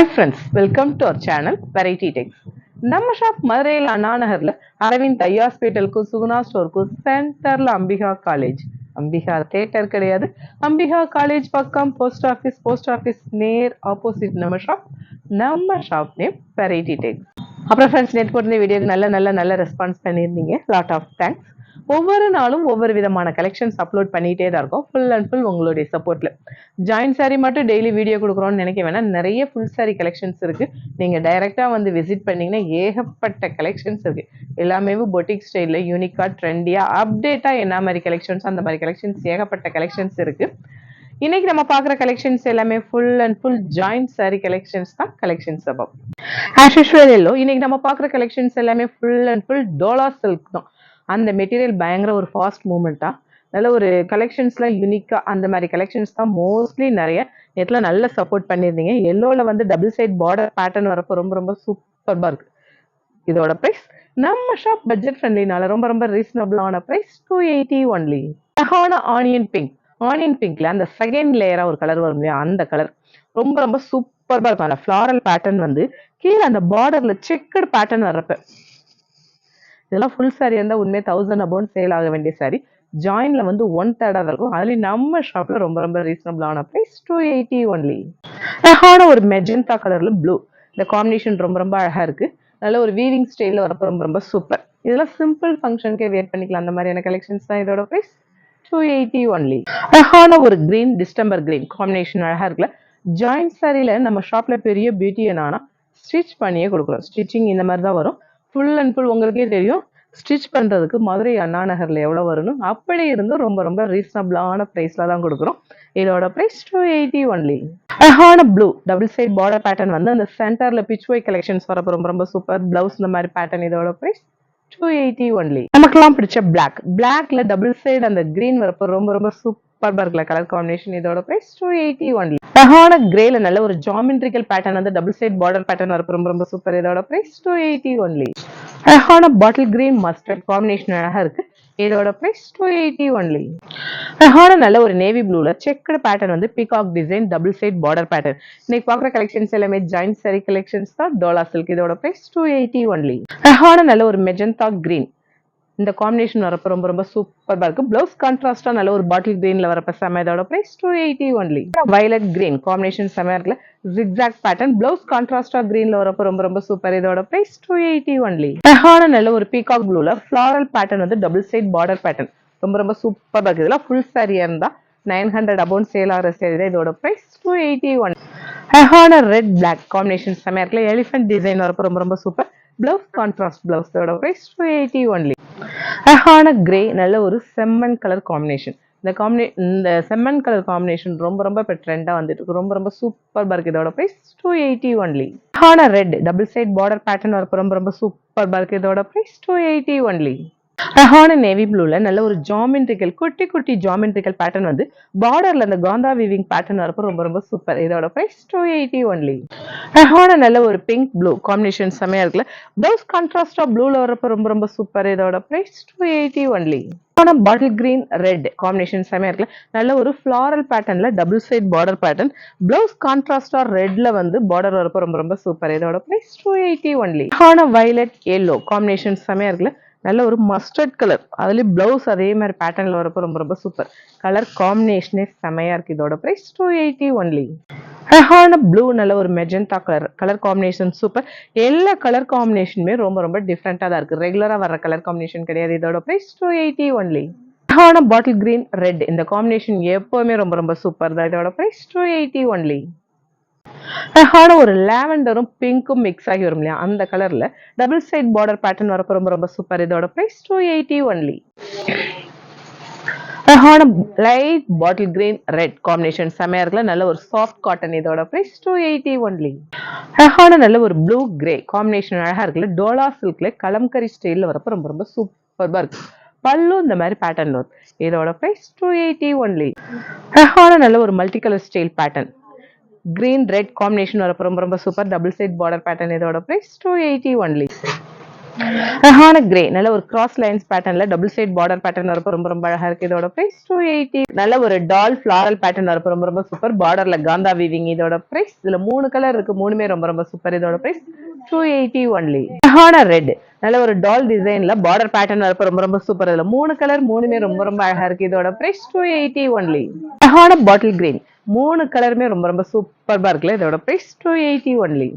Hi friends welcome to our channel Variety Tex நம்ம shop மதுரையில் அண்ணா அரவிந்த் ஐ ஹாஸ்பிட்டலுக்கும் சுகுணா ஸ்டோருக்கும் சென்டர்ல அம்பிகா காலேஜ் அம்பிகா தேட்டர் கிடையாது. அம்பிகா காலேஜ் பக்கம் போஸ்ட் ஆஃபீஸ் போஸ்ட் ஆஃபீஸ் நேர் ஆப்போசிட் நம்ம ஷாப் நம்ம ஷாப் நேம் வெரைட்டி டெக்ஸ் அப்புறம் ஃப்ரெண்ட்ஸ் நேற்று போட்டிருந்த வீடியோக்கு நல்ல நல்ல நல்ல ரெஸ்பான்ஸ் பண்ணியிருந்தீங்க. லாட் ஆஃப் தேங்க்ஸ் ஒவ்வொரு நாளும் ஒவ்வொரு விதமான கலெக்ஷன்ஸ் அப்லோட் பண்ணிகிட்டே தான் இருக்கும். ஃபுல் அண்ட் ஃபுல் உங்களுடைய சப்போர்ட்டில் ஜாயின் சாரீ மட்டும் டெய்லி வீடியோ கொடுக்குறோன்னு நினைக்க வேணாம். நிறைய ஃபுல் சாரீ கலெக்ஷன்ஸ் இருக்குது நீங்கள் டைரெக்டாக வந்து விசிட் பண்ணிங்கன்னா ஏகப்பட்ட கலெக்ஷன்ஸ் இருக்குது எல்லாமே பொட்டிக் ஸ்டைலில் யூனிக்கா ட்ரெண்டியா அப்டேட்டாக என்ன மாதிரி கலெக்ஷன்ஸ் அந்த மாதிரி கலெக்ஷன்ஸ் ஏகப்பட்ட கலெக்ஷன்ஸ் இருக்கு. இன்னைக்கு நம்ம பார்க்குற கலெக்ஷன்ஸ் எல்லாமே full and full joint sari collections தான் கலெக்ஷன்ஸ் அபவ் ஆஷ் யூஷுவல் எல்லோ இன்னைக்கு நம்ம பார்க்குற கலெக்ஷன்ஸ் எல்லாமே full and full Dola silk தான். அந்த மெட்டீரியல் பயங்கர ஒரு ஃபாஸ்ட் மூமெண்ட்டாக நல்ல ஒரு கலெக்ஷன்ஸ்லாம் யூனிக்காக அந்த மாதிரி கலெக்ஷன்ஸ் தான் மோஸ்ட்லி நிறைய நேற்றுல நல்ல சப்போர்ட் பண்ணியிருந்தீங்க. எல்லோவில் வந்து டபுள் சைட் பார்டர் பேட்டர்ன் வரப்போ ரொம்ப ரொம்ப சூப்பர்பாக இருக்குது இதோட ப்ரைஸ் நம்ம ஷாப் பட்ஜெட் ஃப்ரெண்ட்லினால ரொம்ப ரொம்ப ரீசனபிளான ப்ரைஸ் டூ எயிட்டி ஒன்லி அழகான ஆனியன் பிங்க் ஆனியன் பிங்க்ல அந்த செகண்ட் லேயராக ஒரு கலர் வரும் இல்லையா? அந்த கலர் ரொம்ப ரொம்ப சூப்பர்பாக இருக்கும். அந்த ஃப்ளாரல் பேட்டர்ன் வந்து கீழே அந்த பார்டர்ல செக்கடு பேட்டர்ன் வர்றப்ப. இதெல்லாம் ஃபுல் சாரி இருந்தால் உண்மையை தௌசண்ட் அபவுண்ட் சேல் ஆக வேண்டிய சாரி ஜாயின்ல வந்து ஒன் தேர்டாக தான் இருக்கும். அதுலேயும் நம்ம ஷாப்பில் ரொம்ப ரொம்ப ரீசனபிளான ப்ரைஸ் டூ எயிட்டி ஒன்லி அழகான ஒரு மெஜெண்டா கலரில் ப்ளூ இந்த காம்பினேஷன் ரொம்ப ரொம்ப அழகாக இருக்குது நல்ல ஒரு வீவிங் ஸ்டைலில் வரப்போ ரொம்ப ரொம்ப சூப்பர் இதெல்லாம் சிம்பிள் ஃபங்க்ஷனுக்கே வேர் பண்ணிக்கலாம். அந்த மாதிரியான கலெக்ஷன்ஸ் தான் இதோட ப்ரைஸ் டூ எயிட்டி ஒன்லி அழகான ஒரு கிரீன் டிஸ்டம்பர் கிரீன் காம்பினேஷன் அழகாக இருக்குல்ல. ஜாயிண்ட் சாரியில் நம்ம ஷாப்பில் பெரிய பியூட்டி என்னன்னா ஸ்டிச் பண்ணியே கொடுக்குறோம் ஸ்டிச்சிங் இந்த மாதிரி தான் வரும். ஃபுல் அண்ட் ஃபுல் உங்களுக்கே தெரியும். ஸ்டிச் பண்ணுறதுக்கு மதுரை அண்ணா நகரில் எவ்வளோ வரணும் அப்படி இருந்தும் ரொம்ப ரொம்ப ரீசனபிளான ப்ரைஸில் தான் கொடுக்குறோம். இதோட ப்ரைஸ் டூ எயிட்டி ஒன்லி அழகான blue double side border pattern வந்து அந்த சென்டரில் பிச் ஒய் கலெக்ஷன்ஸ் வரப்போ ரொம்ப ரொம்ப சூப்பர் ப்ளவுஸ் இந்த மாதிரி பேட்டர்ன் இதோட ப்ரைஸ் டூ எயிட்டி ஒன்லி நமக்கெல்லாம் பிடிச்ச பிளாக் பிளாக்ல டபுள் சைடு அந்த கிரீன் வரப்போ ரொம்ப ரொம்ப சூப்பர் இருக்குல்ல கலர் காம்பினேஷன் இதோட ப்ரைஸ் டூ எயிட்டி ஒன்லி அழகான கிரேல நல்ல ஒரு ஜாமெண்ட்ரிக்கல் பேட்டர்ன் வந்து டபுள் சைட் பார்டர் பேட்டர்ன் வரப்போ ரொம்ப ரொம்ப சூப்பர் இதோட ப்ரைஸ் டூ எயிட்டி ஒன்லி அழகான பாட்டில் கிரீன் மஸ்டர்ட் காம்பினேஷன் அழகா இருக்கு. இதோட ப்ரைஸ் டூ எயிட்டி ஒன்லி அழகான நல்ல ஒரு நேவி ப்ளூல செக்கடு பேட்டர்ன் வந்து peacock design double side border pattern இன்னைக்கு பார்க்குற கலெக்ஷன்ஸ் எல்லாமே ஜாயின் சரி கலெக்ஷன்ஸ் தான் டோலா சில்க் இதோட ப்ரைஸ் டூ எயிட்டி ஒன்லி அழகான நல்ல ஒரு மெஜந்தா கிரீன் இந்த காம்பினேஷன் வரப்ப ரொம்ப ரொம்ப சூப்பராக இருக்கு. பிளவுஸ் கான்ட்ராஸ்டா நல்ல ஒரு பாட்டில் கிரீன்ல வரப்ப செம்ம இதோட price two eighty only violet green combination செம்ம இருக்குல்ல? ஜிக்ஸாக் பேட்டர்ன் பிளவுஸ் கான்ட்ராஸ்டா கிரீன்ல வரப்ப ரொம்ப ரொம்ப சூப்பர் இதோட பிரைஸ் டூ எயிட்டி ஒன்லி அழகான நல்ல ஒரு பீகாக் ப்ளூல ஃபிளாரல் பேட்டர்ன் வந்து டபுள் சைட் பார்டர் பேட்டர்ன் ரொம்ப ரொம்ப சூப்பராக இருக்கு. இதெல்லாம் ஃபுல் சாரியா இருந்தா நைன் ஹண்ட்ரட் அபவுண்ட் சேல் ஆகிற சேரி தான் இதோட பிரைஸ் டூ எயிட்டி ஒன் அழகான ரெட் பிளாக் காம்பினேஷன் செம்மையா இருக்குல்ல? எலிஃபென்ட் டிசைன் வரப்ப ரொம்ப ரொம்ப சூப்பர் பிளவுஸ் கான்ட்ராஸ்ட் பிளவுஸோட ப்ரைஸ் டூ எயிட்டி ஒன்லி அழகான கிரே நல்ல ஒரு செம்மன் கலர் காம்பினேஷன் இந்த காம்பினே இந்த செம்மன் கலர் காம்பினேஷன் ரொம்ப ரொம்ப இப்போ ட்ரெண்டாக வந்துட்டு இருக்கு. ரொம்ப ரொம்ப சூப்பர் இருக்கு. இதோட ப்ரைஸ் டூ எயிட்டி ஒன்லி அழகான red double side border pattern வரப்போ ரொம்ப ரொம்ப சூப்பர் இருக்கு. இதோட ப்ரைஸ் டூ எயிட்டி ஒன்லி அழகான நேவி ப்ளூல நல்ல ஒரு ஜாமெண்ட்ரிக்கல் குட்டி குட்டி ஜாமெண்ட்ரிக்கல் பேட்டர்ன் வந்து பார்டர்ல அந்த காந்தா வீவிங் பேட்டர்ன் வரப்போ ரொம்ப ரொம்ப சூப்பர் இதோட ப்ரைஸ் டூ எயிட்டி ஒன்லி அழகான நல்ல ஒரு பிங்க் ப்ளூ காம்பினேஷன் செமையா இருக்குல்ல? ப்ளவுஸ் கான்ட்ராஸ்டா ப்ளூல வரப்போ ரொம்ப ரொம்ப சூப்பர் இதோட price two eighty only bottle green red combination செமையாக இருக்குல்ல? நல்ல ஒரு ஃப்ளாரல் பேட்டர்ன்ல double side border pattern blouse கான்ட்ராஸ்டா ரெட்ல வந்து பார்டர் வரப்போ ரொம்ப ரொம்ப சூப்பர் இதோட ப்ரைஸ் டூ எயிட்டி ஒன்லி அழகான வயலட் எல்லோ காம்பினேஷன் செமையாக இருக்குல்ல? நல்ல ஒரு மஸ்டர்ட் கலர் அதுலேயும் ப்ளவுஸ் அதே மாதிரி பேட்டர்னில் வரப்போ ரொம்ப ரொம்ப சூப்பர் கலர் காம்பினேஷனே செமையாக இருக்குது இதோட ப்ரைஸ் டூ எயிட்டி ஒன்லி அழகான ப்ளூ நல்ல ஒரு magenta colour colour combination super எல்லா கலர் காம்பினேஷனுமே ரொம்ப ரொம்ப டிஃப்ரெண்ட்டாக தான் இருக்குது ரெகுலராக வர கலர் காம்பினேஷன் கிடையாது. இதோட ப்ரைஸ் டூ எயிட்டி ஒன்லி அழகான பாட்டில் கிரீன் ரெட் இந்த காம்பினேஷன் எப்போவுமே ரொம்ப ரொம்ப சூப்பர் தான். இதோட ப்ரைஸ் டூ எயிட்டி ஒன்லி அழகான ஒரு லாவெண்டரும் பிங்க்கும் மிக்ஸ் ஆகி வரும் இல்லையா? அந்த கலர்ல டபுள் சைட் பார்டர் பேட்டர்ன் வரப்போ ரொம்ப ரொம்ப சூப்பர் இதோட பிரைஸ் டூ எயிட்டி ஒன்லி அழகான light bottle green red combination செமையா இருக்குல்ல? நல்ல ஒரு சாஃப்ட் காட்டன் இதோட பிரைஸ் டூ எயிட்டி ஒன்லி அழகான நல்ல ஒரு ப்ளூ கிரே காம்பினேஷன் அழகா இருக்குல்ல? டோலா சில்க்ல கலம்கரி ஸ்டைலில் வரப்போ ரொம்ப ரொம்ப சூப்பர்பா இருக்கு. பல்லு இந்த மாதிரி பேட்டர்ன் வரும். இதோட பிரைஸ் டூ எயிட்டி ஒன்லி அழகான நல்ல ஒரு multi colour style pattern green red combination வரப்போ ரொம்ப ரொம்ப super double side border pattern இதோட ப்ரைஸ் டூ எயிட்டி ஒன்லி அழகான கிரே நல்ல ஒரு கிராஸ் லைன்ஸ் பேட்டர்ன்ல டபுள் சைட் பார்டர் பேட்டர்ன் வரப்போ ரொம்ப ரொம்ப அழகா இருக்கு இதோட பிரைஸ் டூ எயிட்டி நல்ல ஒரு டால் ஃபிளாரல் பேட்டர்ன் வரப்போ ரொம்ப ரொம்ப சூப்பர் பார்டர்ல காந்தா வீவிங் இதோட பிரைஸ் இதுல மூணு கலர் இருக்கு. மூணுமே ரொம்ப ரொம்ப சூப்பர் இதோட பிரைஸ் டூ எயிட்டி ஒன்லி அழகான ரெட் நல்ல ஒரு டால் டிசைன்ல பார்டர் பேட்டர்ன் வரப்போ ரொம்ப ரொம்ப சூப்பர் இதுல மூணு கலர் மூணுமே ரொம்ப ரொம்ப அழகா இருக்கு இதோட பிரைஸ் டூ எயிட்டி ஒன்லி அழகான பாட்டில் கிரீன் மூணு கலருமே ரொம்ப ரொம்ப சூப்பர்பா இருக்குல்ல இதோட பிரைஸ் டூ எயிட்டி ஒன்லி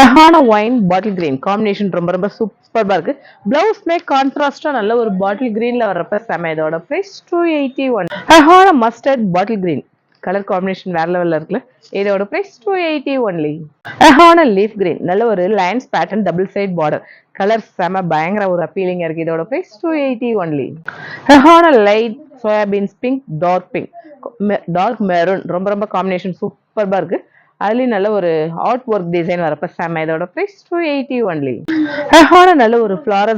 அழகான ஒயின் பாட்டில் கிரீன் காம்பினேஷன் ரொம்ப ரொம்ப சூப்பர்பா இருக்கு. பிளவுஸ்மே கான்ட்ராஸ்டா நல்ல ஒரு பாட்டில் கிரீன்ல வர்றப்ப செம இதோட பிரைஸ் டூ எயிட்டி ஒன் அழகான mustard bottle green colour combination வேற லெவல்ல இருக்குல்ல இதோட பிரைஸ் டூ எயிட்டி ஒன்லி அழகான லீஃப் கிரீன் நல்ல ஒரு lines pattern double side border colour செம பயங்கர ஒரு அப்பீலிங்கா இருக்கு. இதோட பிரைஸ் டூ எயிட்டி ஒன்லி அழகான light soya beans pink dark pink dark maroon ரொம்ப ரொம்ப காம்பினேஷன் சூப்பர்பா இருக்குது அதுலயும் நல்ல ஒரு ஆர்ட் ஒர்க் டிசைன் வரப்ப செம்ம இதோட ப்ரைஸ் டூ எயிட்டி ஒன்லி அழகான நல்ல ஒரு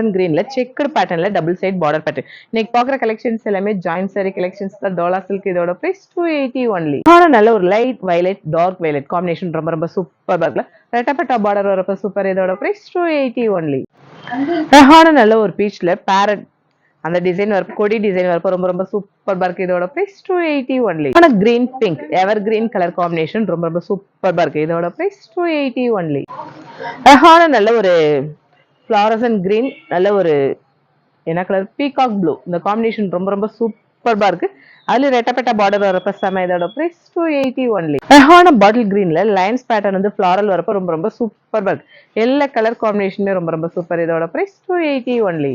அண்ட் கிரீன்ல செக்குடு பேட்டர்னில் டபுள் சைட் பார்டர் பேட்டர்ன் இன்னைக்கு பாக்குற கலெக்ஷன்ஸ் எல்லாமே ஜாயின் சாரி கலெக்ஷன்ஸ் தான். டோலா சில்க் இதோட ப்ரைஸ் டூ எயிட்டி ஒன்லி அழகான நல்ல ஒரு light violet dark violet combination ரொம்ப ரொம்ப சூப்பர் இருக்குல்ல. ரெட்டப்பட்டா பார்டர் வரப்ப சூப்பர் இதோட ப்ரைஸ் டூ எயிட்டி ஒன்லி அழகான நல்ல ஒரு பீச்ல பேரட் அந்த டிசைன் வரப்போ கொடி டிசைன் வரப்போ ரொம்ப ரொம்ப சூப்பர் இருக்கு. இதோட பிரைஸ் டூ எயிட்டி ஒன்லி ஆனா green pink ever green colour combination ரொம்ப ரொம்ப சூப்பர் இருக்கு. இதோட பிரைஸ் டூ எயிட்டி ஒன்லி அழகான நல்ல ஒரு ஃபிளாரசன் கிரீன் நல்ல ஒரு என்ன கலர் பீகாக் ப்ளூ இந்த காம்பினேஷன் ரொம்ப ரொம்ப சூப்பர்பா இருக்கு. அதுல ரெட்டப்பட்ட பார்டர் வரப்ப செம. இதோட பிரைஸ் டூ எயிட்டி ஒன்லி அழகான பாட்டில் கிரீன்ல லைன்ஸ் பேட்டர்ன் வந்து ஃபிளாரல் வரப்ப ரொம்ப ரொம்ப சூப்பர்பா இருக்கு. எல்லா கலர் காம்பினேஷனுமே ரொம்ப ரொம்ப சூப்பர் இதோட பிரைஸ் டூ எயிட்டி ஒன்லி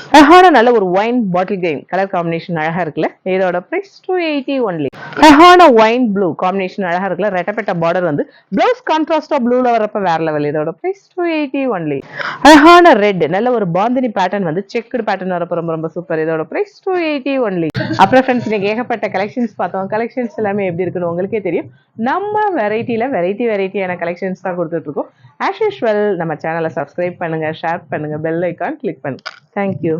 அழகான நல்ல ஒரு wine bottle green colour combination அழகா இருக்குல்ல? இதோட பிரைஸ் டூ எயிட்டி ஒன்லி அழகான ஒயின் ப்ளூ காம்பினேஷன் அழகா இருக்குல்ல? ரெட்டப்பட்ட பார்டர் வந்து பிளவுஸ் கான்ட்ராஸ்டா ப்ளூல வரப்ப வேற லெவல் இதோட பிரைஸ் டூ எயிட்டி ஒன்லி அழகான ரெட் நல்ல ஒரு பாந்தினி பேட்டர்ன் வந்து செக்குடு பேட்டர்ன் வரப்ப ரொம்ப ரொம்ப சூப்பர் இதோட பிரைஸ் டூ எயிட்டி ஒன்லி அப்புறம் ஃப்ரெண்ட்ஸ் இன்னைக்கு ஏகப்பட்ட கலெக்ஷன்ஸ் பார்த்தோம். கலெக்ஷன்ஸ் எல்லாமே எப்படி இருக்குன்னு உங்களுக்கே தெரியும். நம்ம வெரைட்டியில் வெரைட்டி வெரைட்டியான கலெக்ஷன்ஸ் தான் கொடுத்துட்டு இருக்கோம். ஆஸ் யூஸ்வல் நம்ம சேனலை சப்ஸ்கிரைப் பண்ணுங்க ஷேர் பண்ணுங்க பெல் ஐக்கான் கிளிக் பண்ணுங்க. Thank you